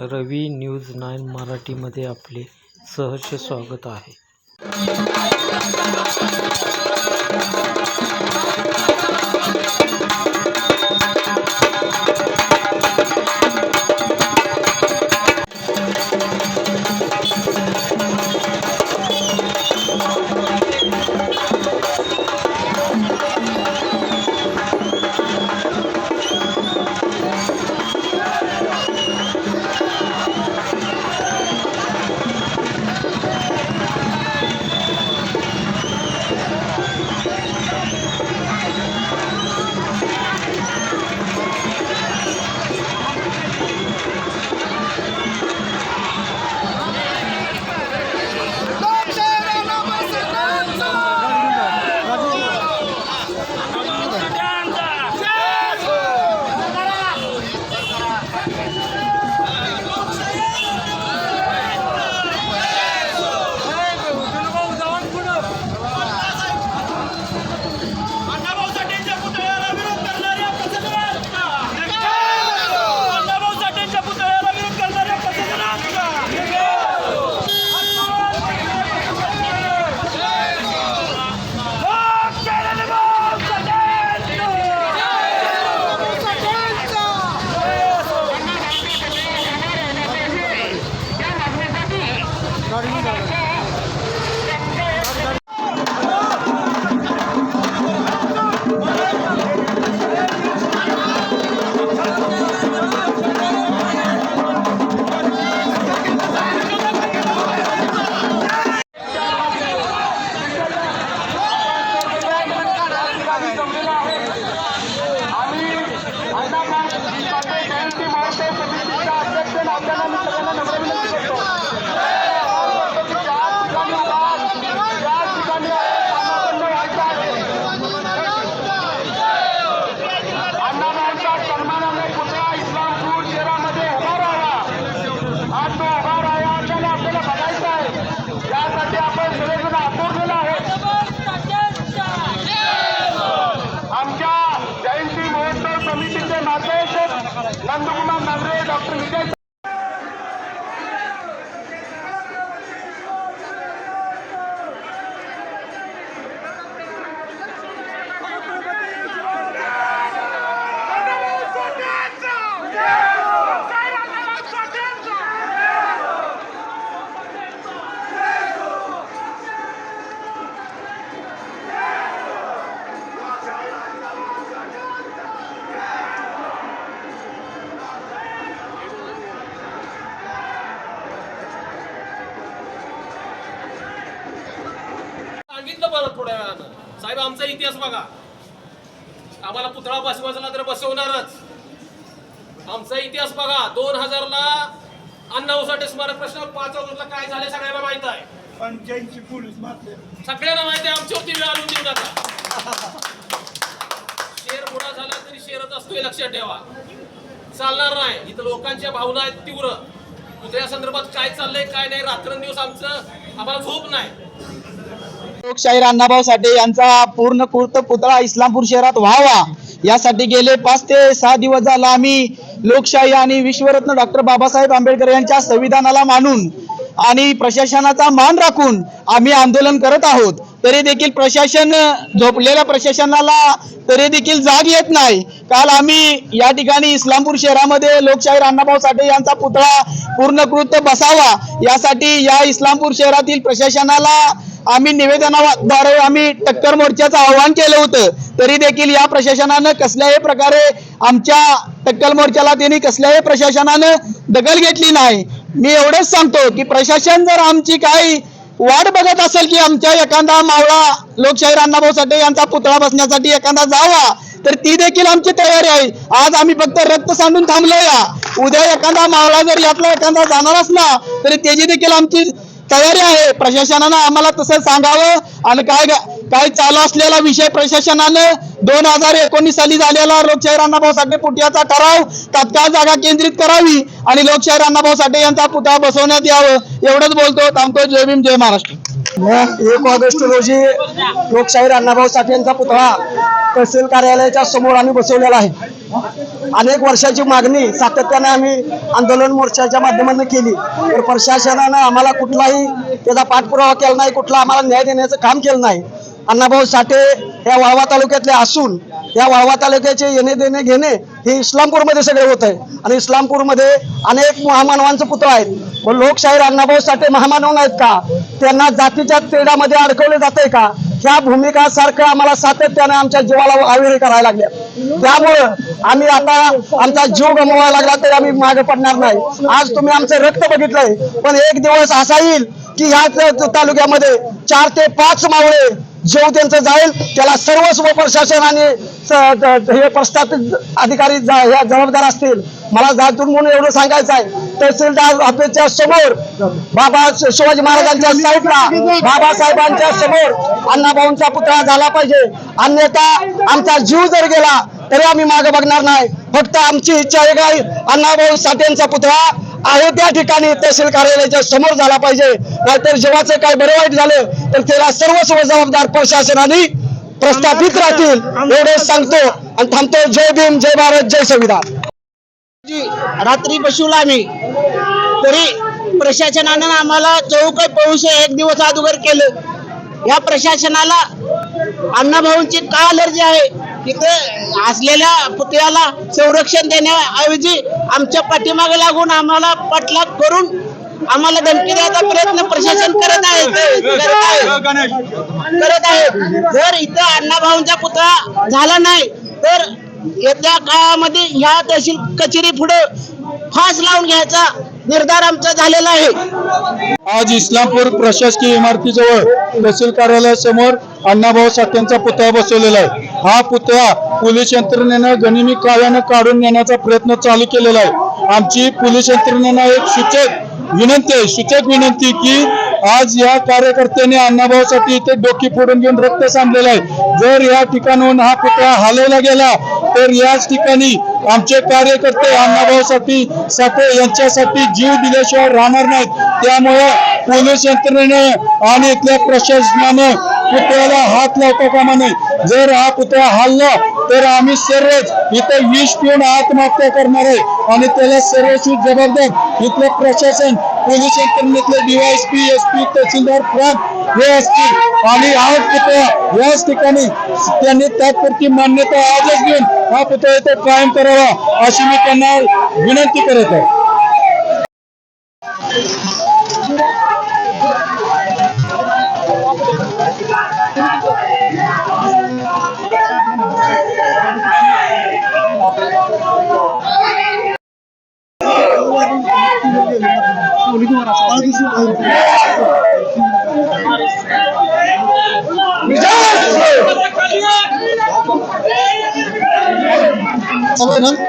रवी news nine मराठीमध्ये आपले सहर्ष स्वागत आहे. साहेब आमचा इतिहास बघा. आम्हाला पुतळा बसवायचा तर बसवणारच. आमचा इतिहास बघा दोन हजारला अण्णाभाऊसाठी स्मारक प्रश्न पाच ऑगस्टला काय झाले सगळ्यांना माहीत आहे. पंच्याऐंशी पोलीस सगळ्यांना माहिती आहे आमच्यावरती वेळ आणून देऊ नका. शेर बुडा झाला तरी शेरच असतोय लक्षात ठेवा. चालणार नाही. इथं लोकांच्या भावना आहेत तीव्र. पुतळ्या संदर्भात काय चाललंय काय नाही रात्रंदिवस आमचं आम्हाला झोप नाही. लोकशाहीर अण्णाभाऊ साठे यांचा पूर्ण कृत पुतळा इस्लामपूर शहरात व्हावा. यासाठी गेले पाच ते सहा दिवस झाला आम्ही लोकशाही आणि विश्वरत्न डॉक्टर बाबासाहेब आंबेडकर यांच्या संविधानाला मानून आणि प्रशासनाचा मान राखून आम्ही आंदोलन करत आहोत. तरी देखील प्रशासन झोपलेल्या प्रशासनाला तरी देखील जाग येत नाही. काल आम्ही या ठिकाणी इस्लामपूर शहरामध्ये लोकशाहीर अण्णाभाऊ साठे यांचा पुतळा पूर्णकृत बसावा यासाठी या इस्लामपूर शहरातील प्रशासनाला आम्ही निवेदनाद्वारे आम्ही टक्कर मोर्चाचं आवाहन केलं होतं. तरी देखील या प्रशासनानं कसल्याही प्रकारे आमच्या टक्कल मोर्चाला त्यांनी कसल्याही प्रशासनानं दखल घेतली नाही. मी एवढंच सांगतो की प्रशासन जर आमची काही वाट बघत असेल की आमच्या एखादा मावळा लोकशाहीर अण्णाभाऊ साठे यांचा पुतळा बसण्यासाठी एखादा जावा तर ती देखील आमची तयारी आहे. आज आम्ही फक्त रक्त सांडून थांबलो या उद्या एखादा मावळा जर यातला एखादा जाणार असला तरी त्याची देखील आमची तयारी आहे. प्रशासनानं आम्हाला तसं सांगावं आणि काय काय चालू असलेला विषय प्रशासनानं दोन हजार एकोणीस साली झालेला लोकशाहीर अण्णाभाऊ साठे पुतळ्याचा ठराव तात्काळ जागा केंद्रित करावी आणि लोकशाहीर अण्णाभाऊ साठे यांचा पुतळा बसवण्यात यावं एवढंच बोलतो. थांबतो. जय भीम जय महाराष्ट्र. एक ऑगस्ट रोजी लोकशाहीर अण्णाभाऊ साठे यांचा पुतळा तहसील कार्यालयाच्या समोर आम्ही बसवलेला आहे. अनेक वर्षाची मागणी सातत्याने आम्ही आंदोलन मोर्चाच्या माध्यमातून केली. तर प्रशासनानं आम्हाला कुठलाही त्याचा पाठपुरावा केला नाही कुठला आम्हाला न्याय देण्याचं काम केलं नाही. अण्णाभाऊ साठे या वाळवा तालुक्यातले असून या वाळवा तालुक्याचे येणे देणे घेणे हे इस्लामपूरमध्ये सगळे होत आहे. आणि इस्लामपूरमध्ये अनेक महामानवांचं पुतळे आहेत. व लोकशाहीर अण्णाभाऊ साठे महामानव नाहीत का? त्यांना जातीच्या तेढामध्ये अडकवले जाते का? ह्या भूमिका सारखं आम्हाला सातत्याने आमच्या जीवाला आविरी करायला लागल्या. त्यामुळं आम्ही आता आमचा जीव गमवायला लागला तरी आम्ही मागे पडणार नाही. आज तुम्ही आमचं रक्त बघितलंय. पण एक दिवस असा येईल की ह्या तालुक्यामध्ये चार ते पाच मावळे जेव त्यांचं जाईल त्याला सर्वस्व प्रशासन आणि हे प्रस्थापित अधिकारी ह्या जबाबदार असतील. मला जातून म्हणून एवढं सांगायचं आहे. तहसीलदार ऑफिसच्या समोर बाबा शिवाजी महाराजांच्या साईडला बाबासाहेबांच्या समोर अण्णाभाऊंचा पुतळा झाला पाहिजे. अन्यथा आमचा जीव जर गेला तरी आम्ही मागे बघणार नाही. फक्त आमची इच्छा आहे काय अण्णाभाऊ साठेंचा पुतळा आहे त्या ठिकाणी तहसील कार्यालयाच्या समोर झाला पाहिजे. नाहीतर जेव्हाचं काय बरं वाईट झालं तर त्याला सर्वस्व जबाबदार प्रशासनाने प्रस्थापित राहतील एवढे सांगतो. आणि थांबतो. जय भीम जय भारत जय संविधान. रात्री बसवला आम्ही. तरी प्रशासनानं आम्हाला चौक पाऊस एक दिवस अगोदर केलं. या प्रशासनाला अण्णाभाऊंची का अलर्जी आहे? तिथे असलेल्या पुतळ्याला संरक्षण देण्याऐवजी आमच्या पाठीमागे लागून आम्हाला पाठलाग करून आम्हाला धमकी द्यायचा प्रयत्न प्रशासन करत आहे. करत आहे. जर इथं अण्णाभाऊंचा पुतळा झाला नाही तर येत्या काळामध्ये ह्या तहसील कचेरी पुढे फास लावून घ्यायचा निर्धार आमचा झालेला आहे. आज इस्लामपूर प्रशासकीय इमारतीजवळ तहसील कार्यालयासमोर अण्णाभाऊ साठ्यांचा पुतळा बसवलेला आहे. हा पुतळा पोलीस यंत्रणेनं गनिमी काव्यानं काढून नेण्याचा प्रयत्न चालू केलेला आहे. आमची पोलीस यंत्रणेनं एक सूचक विनंती आहे सूचक विनंती की आज या कार्यकर्त्याने अण्णाभाऊसाठी इथे डोकी फोडून घेऊन रक्त सांडलेलं आहे. जर या ठिकाणून हा पुतळा हलवला गेला तर याच ठिकाणी आमचे कार्यकर्ते अण्णाभाऊसाठी साठे यांच्यासाठी जीव दिल्याशिवाय राहणार नाहीत. त्यामुळे पोलीस यंत्रणेने आणि इथल्या प्रशासनानं पुतळ्याला हात लावता कामा नये जर हा पुतळा हल्ला तर आम्ही सर्वच इथं विष पिऊन आत्महत्या करणार आहे. आणि त्याला सर्वस्वी जबाबदार इथलं प्रशासन पोलीस यंत्रणेतले डीवायएसपी एस पी तहसीलदार प्रांत हे असतील आणि आज पुतळा याच ठिकाणी त्यांनी तात्पुरती मान्यता आजच घेऊन हा पुतळा इथं कायम करावा अशी मी त्यांना विनंती करत आहे. Alanın